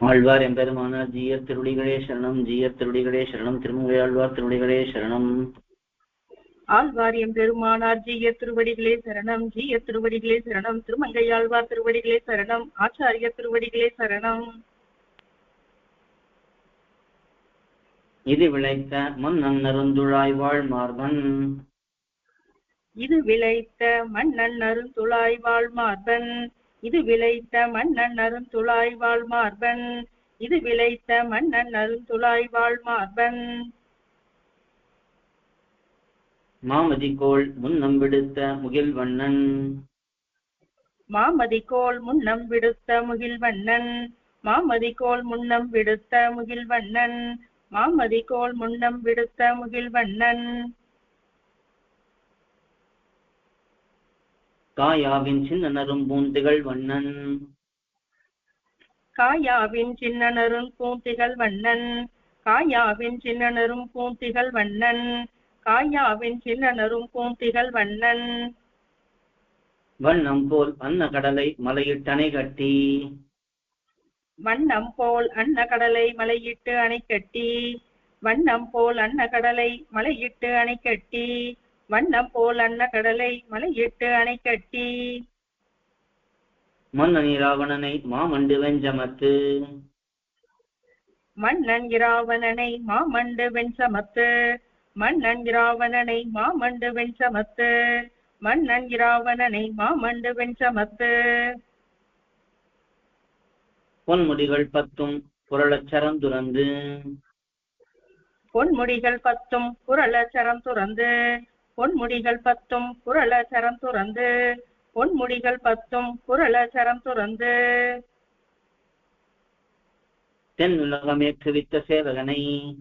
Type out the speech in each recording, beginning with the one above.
ஆழ்வார் எம்பெருமானார் ஜீயர் திருடிகளே சரணம் ஜீயர் திருடிகளே சரணம் திருமங்கை ஆழ்வார் திருடிகளே சரணம். ஆழ்வார் எம்பெருமானார் ஜீய திருவடிகளே சரணம் ஜீய திருவடிகளே சரணம் திருமங்கையாழ்வார் திருவடிகளே சரணம் ஆச்சாரிய திருவடிகளே சரணம். இது விளைத்த மன்னன் நருந்துழாய் வாழ் மார்பன். இது விளைத்த மன்னன் அருந்துழாய் வாழ் மார்பன். இது விளைத்த மன்னன் அருந்துழாய் வாழ் மார்பன் இது விளைத்த மன்னன் அருந்துழாய் வாழ் மார்பன் மாமதிகோள் முன்னம் விடுத்த முகில் வண்ணன் மாமதிகோள் முன்னம் விடுத்த முகில்வண்ணன். மாமதிகோள் முன்னம் விடுத்த முகில்வண்ணன். மாமதிகோள் முன்னம் விடுத்த முகில்வண்ணன். காயாவின் சின்ன நரும்பூந்திகள் வண்ணன். காயாவின் சின்னனரும் பூந்திகள் வண்ணன். காயாவின் சின்னனரும் பூந்திகள் வண்ணன். காயாவின் சின்னனரும் பூந்திகள் வண்ணன். வண்ணம் போல் அன்ன கடலை மலையிட்டணை கட்டி. வண்ணம் போல் அன்ன கடலை மலையிட்டு அணை கட்டி. வண்ணம் போல் அன்ன கடலை மலையிட்டு அணை கட்டி. வண்ணம் போல் அன்ன கடலை மலையிட்டு அணை கட்டி. மன்னன் இராவணனை மாமண்டு வெஞ்சமத்து. மன்னன் இராவணனை மாமண்டு வெண்சமத்து மன்னன் இராவணனை மாமண்டு வெண்சமத்து மன்னன் இராவணனை மாமண்டு வெண்சமத்து பொன்முடிகள் பத்தும் புரளச் சரந்துரந்து பொன்முடிகள் பத்தும் புரளச்சரம் துறந்து. பொன்முடிகள் பத்தும் புரளச்சரம் துறந்து. பொன்முடிகள் பத்தும் புரளச்சரம் துறந்து. தென் உலகமேற்றுவித்த சேவகனை.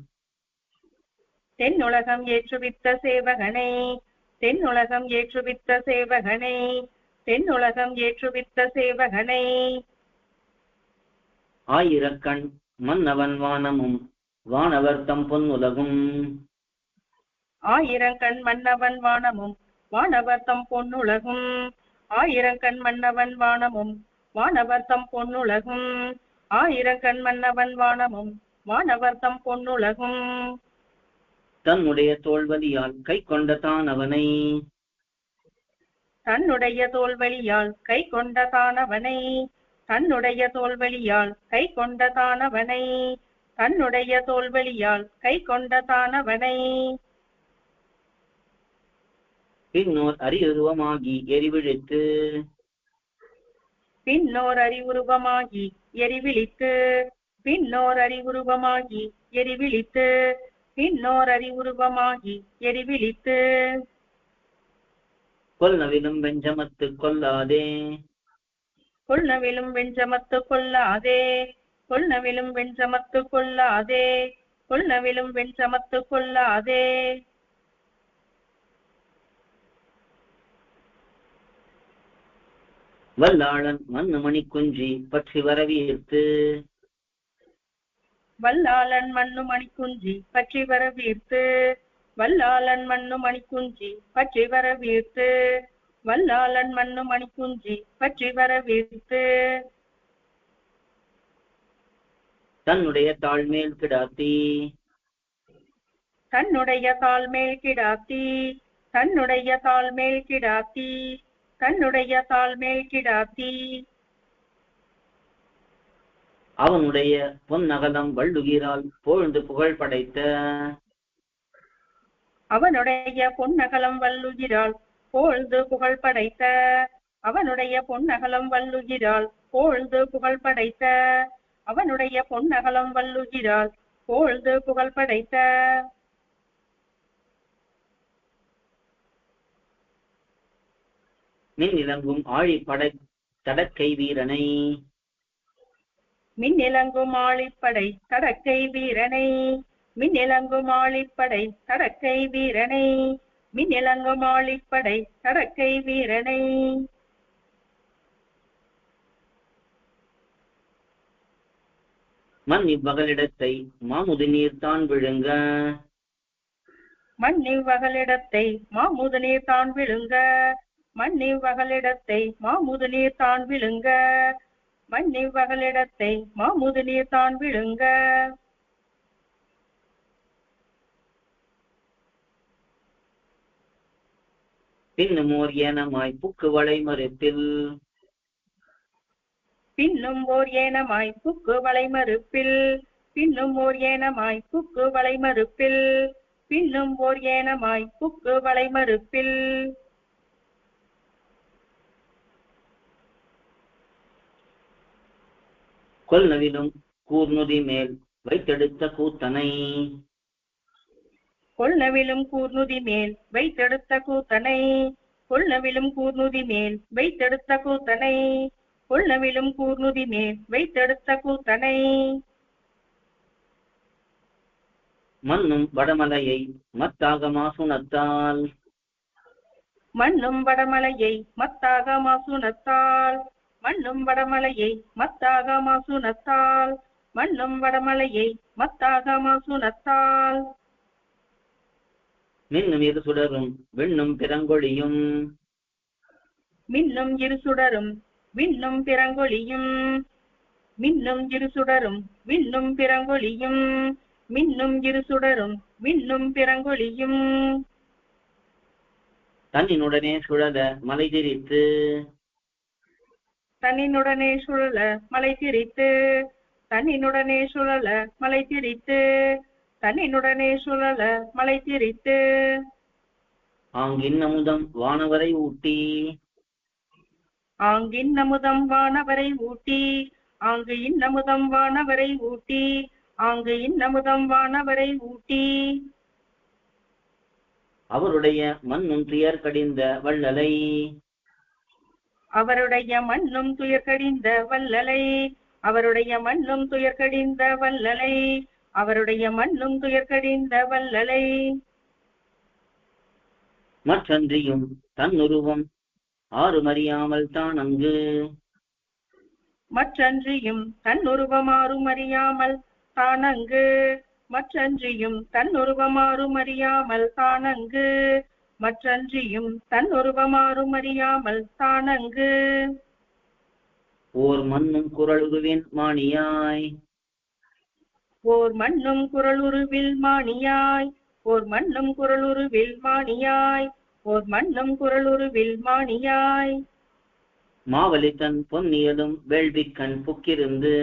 தென்னுலகம் ஏற்றுவித்த சேவகனை. தென்னுலகம் ஏற்றுவித்த சேவகனை. தென்னுலகம் ஏற்றுவித்த சேவகனை. ஆயிரக்கண் மன்னவன் வானமும் வானவர் தம் பொன்னுலகும் ஆயிரங்கண் மன்னவன் வானமும் வானவர் தம் பொன்னுலகும். ஆயிரங்கண் மன்னவன் வானமும் வானவர் தம் பொன்னுலகும். ஆயிரங்கண் மன்னவன் வானமும் வானவர் தம் பொன்னுலகும். தன்னுடைய தோல்வலியால் கை கொண்ட தான் அவனை. தன்னுடைய தோல்வழியால் கை கொண்ட தானவனை தன்னுடைய தோல்வழியால் கை கொண்ட தானவனை தன்னுடைய தோல்வழியால் கை கொண்ட தானவனை பின்னோர் அரியுருவமாகி எரிவிழித்து. பின்னோர் அறிவுருவமாகி எரிவிழித்து. பின்னோர் அறிவுருவமாகி எரிவிழித்து. பின்னோர் அறிவுருவமாகி எரிவிழித்து. கொல்லவிலும் வெஞ்சமத்து கொல்லாதே கொல்லவிலும் வெஞ்சமத்து கொள்ளாதே. கொல்லவிலும் வெஞ்சமத்து கொள்ளாதே. கொல்லவிலும் வெஞ்சமத்து கொள்ளாதே. வல்லாளன் மண்ணு மணி குஞ்சி பற்றி வரவீர்த்து வல்லாளன் மண்ணு மணிக்குஞ்சி பற்றி வர வீர்த்து வல்லாளன் மண்ணு மணிக்குஞ்சி பற்றி வர வீர்த்து வல்லாளன் மண்ணு மணிக்குஞ்சி பற்றி வர வீர்த்து தன்னுடைய தாழ்மேல் கிடாத்தி. தன்னுடைய தாழ்மேல் கிடாத்தி. தன்னுடைய தாழ்மேல் கிடாத்தி. தன்னுடைய தாழ்மேல் கிடாத்தி. அவனுடைய பொன்னகலம் வள்ளுகிறால் போழ்ந்து புகழ் படைத்த. அவனுடைய பொன்னகலம் வல்லுகிறாள் போழ்ந்து புகழ் படைத்த. அவனுடைய பொன்னகலம் வல்லுகிறாள் போழ்ந்து புகழ் படைத்த. அவனுடைய பொன்னகலம் வல்லுகிறாள் போழ்ந்து புகழ் படைத்த. மின் இலங்கும் ஆழி படை தடக்கை வீரனை. மின்னிலங்கும் ஆழிப்படை தடக்கை வீரனை. மின்னிலங்கும் ஆழிப்படை தடக்கை வீரனை. மின்னிலங்கும் ஆழிப்படை தடக்கை வீரனை. மண் இவ்வகலிடத்தை மாமுது நீர்தான் விழுங்க. மண்ணிவ்வகலிடத்தை மாமுது நீர் தான் விழுங்க. மண்ணிவ்வகலிடத்தை மாமுது நீர் தான் விழுங்க. மண்ணிவ்வகலிடத்தை மாமுது நீர் தான் விழுங்க. பின்னும் ஓர் ஏனமாய் புக்கு வளை மறுப்பில் பின்னும் ஓர் ஏனமாய் புக்கு வளைமறுப்பில். பின்னும் ஓர் ஏனமாய் புக்கு வளைமறுப்பில். பின்னும் ஓர் ஏனமாய் புக்கு வளைமறுப்பில். கொல்நவிலும் கூர்நுதி மேல் வைத்தெடுத்த கூத்தனை. கொள்நவிலும் கூர்நுதி மேல் வைத்தெடுத்த கூத்தனை. கொள்நவிலும் கூர்நுதி மேல் வைத்தெடுத்த கூத்தனை. கொள்நவிலும் கூர்நுதி மேல் வைத்தெடுத்த கூத்தனை. மண்ணும் வடமலையை மத்தாக மாசுணத்தால். மண்ணும் வடமலையை மத்தாக மாசுனத்தால் மண்ணும் வடமலையை மத்தாக மாசுனத்தால் மண்ணும் வடமலையை மத்தாக மாசுனத்தால் மின்னும் இரு சுடரும் விண்ணும் பிறங்கொழியும். மின்னும் இரு சுடரும் விண்ணும் பிறங்கொழியும். மின்னும் இரு சுடரும் விண்ணும் பிறங்கொழியும். மின்னும் இரு சுடரும் விண்ணும் பிறங்கொழியும். தன்னினுடனே சுழல மலை திரித்து. தன்னினுடனே சுழல மலை திரித்து தன்னினுடனே சுழல மலை திரித்து தன்னினுடனே சுழல மலை திரித்து. ஆங்கின் அமுதம் வானவரை ஊட்டி. ஆங்கின் அமுதம் வானவரை ஊட்டி ஆங்கு இன்னமுதம் வானவரை ஊட்டி ஆங்கு இன்னமுதம் வானவரை ஊட்டி. அவருடைய மண்ணும் துயர் கடிந்த வள்ளலை. அவருடைய மண்ணும் துயர்கடிந்த வல்லலை அவருடைய மண்ணும் துயர்கடிந்த வல்லலை அவருடைய மண்ணும் துயர்கடிந்த வல்லலை மற்றன்றியும் தன்னுருவம் ஆறுமறியாமல் தான் அங்கு. மற்றன்றியும் தன்னுருவமாறும் அறியாமல் தானங்கு மற்றன்றியும் தன்னுருவமாறும் அறியாமல் தானங்கு மற்றன்றியும் தன்னுருவமாறும் அறியாமல் தானங்கு. ஓர் மண்ணும் குரலுருவின் மாணியாய். ஓர் மண்ணும் குரலுருவில் மாணியாய். ஓர் மண்ணும் குரலுருவில் மாணியாய். ஓர் மண்ணும் குரலுருவில் மாணியாய். மாவலி தன் பொன்னியலும் வேள்விக்கண் புக்கிருந்து.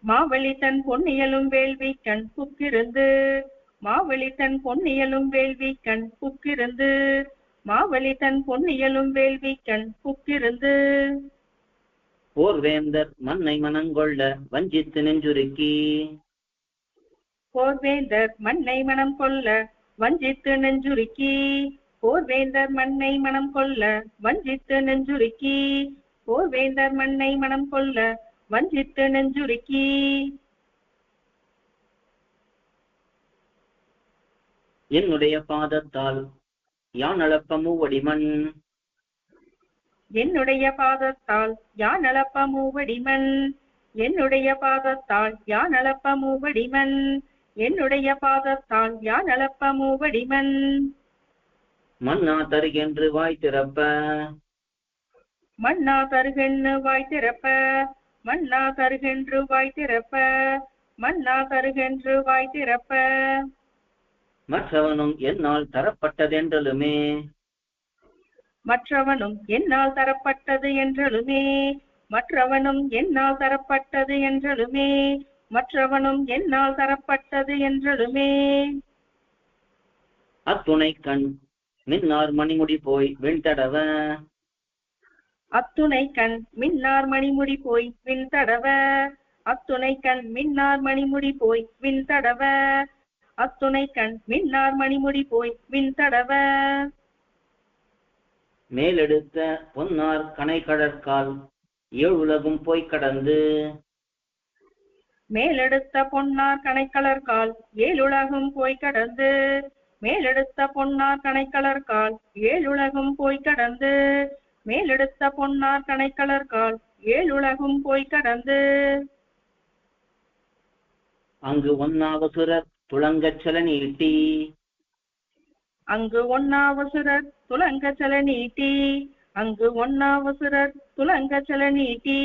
மாவழி தன் பொன்னியலும் வேள்வி கண் புக்கிருந்து. மாவழி தன் பொன்னியலும் வேள்வி கண் புக்கிருந்து. மாவழி தன் பொன்னியலும் வேள்வி கண் புக்கிருந்து. போர் வேந்தர் மண்ணை மனங்கொள்ள வஞ்சித்து நெஞ்சுருக்கி போர்வேந்தர் மண்ணை மனம் கொள்ள வஞ்சித்து நெஞ்சுருக்கி. போர்வேந்தர் மண்ணை மனம் கொள்ள வஞ்சித்து நெஞ்சுருக்கி. போர்வேந்தர் மண்ணை மனம் கொள்ள வஞ்சித்து நெஞ்சுருக்கி. என்னுடைய பாதத்தால் யான் அளப்ப மூவடிமண் என்னுடைய பாதத்தால் யான் அளப்ப மூவடிமன் என்னுடைய பாதத்தால் யான் அளப்ப மூவடிமன் என்னுடைய பாதத்தால் யான் அளப்ப மூவடிமன் மன்னா தருகென்று வாய் திறப்ப? மன்னா தருகென்னு வாய் திறப்ப? மன்னா தருகென்று வாய் திறப்ப? மன்னா தருகென்று வாய் திறப்ப? மற்றவனும் என்னால் தரப்பட்டதென்றலுமே. மற்றவனும் என்னால் தரப்பட்டது என்றலுமே. மற்றவனும் என்னால் தரப்பட்டது என்றலுமே. மற்றவனும் என்னால் தரப்பட்டது என்றலுமே. அத்துணை கண் மின்னார் மணிமுடி போய் வெண்தடவ அத்துணை கண் மின்னார் மணிமுடி போய் விண் தடவ அத்துணை கண் மின்னார் மணிமுடி போய் விண் தடவ அத்துணை கண் மின்னார் மணிமுடி போய் விண் தடவ. மேலெடுத்த பொன்னார் கனை கடற்கால் ஏழுலகும் போய் கடந்து. மேலெடுத்த பொன்னார் கணைக்கலர்கால் ஏழுலகும் போய் கடந்து. மேலெடுத்த பொன்னார் கணைக்கலர்கால் ஏழுலகும் போய் கடந்து. மேலெடுத்த பொன்னார் கணைக்கலர்கால் ஏழுலகும் போய் கடந்து. அங்கு ஒன்னாவசுரர் துளங்கச் செல நீட்டி அங்கு ஒன்னாவசுரர் துலங்க செல நீட்டி அங்கு ஒன்னாவசுரர் துலங்க செல நீட்டி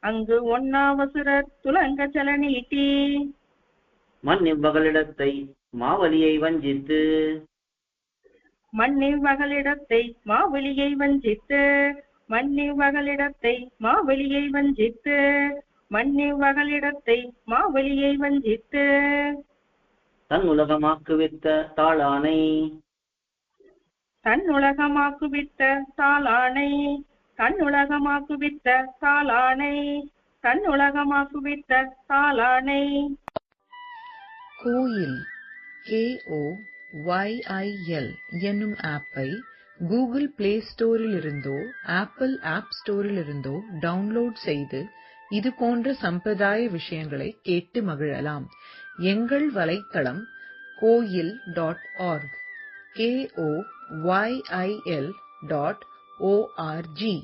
அங்கு ஒன்னாவசுரர் துலங்க செல நீட்டி மண்ணிவ்வகளிடத்தை மாவலியை வஞ்சித்து. மண்ணின் வகளிடத்தை மாவெளியை வஞ்சித்து. மண்ணின் வகளிடத்தை மாவெளியை வஞ்சித்து. மண்ணின் வகளிடத்தை மாவெளியை வஞ்சித்து. தன் உலகமாக்குவித்த தாளானை. தன்னுலகமாக்குவித்த தாளானை. தன்னுலகமாக்குவித்த தாளானை. தன்னுலகமாக்குவித்த தாளானை. கோயில் K O Y I L என்னும் ஆப்பை கூகுள் பிளே ஸ்டோரிலிருந்தோ ஆப்பிள் ஆப் ஸ்டோரிலிருந்தோ டவுன்லோட் செய்து இது போன்ற சம்பிரதாய விஷயங்களை கேட்டு மகிழலாம். எங்கள் வலைத்தளம் Koyil dot org K O Y I L dot O R G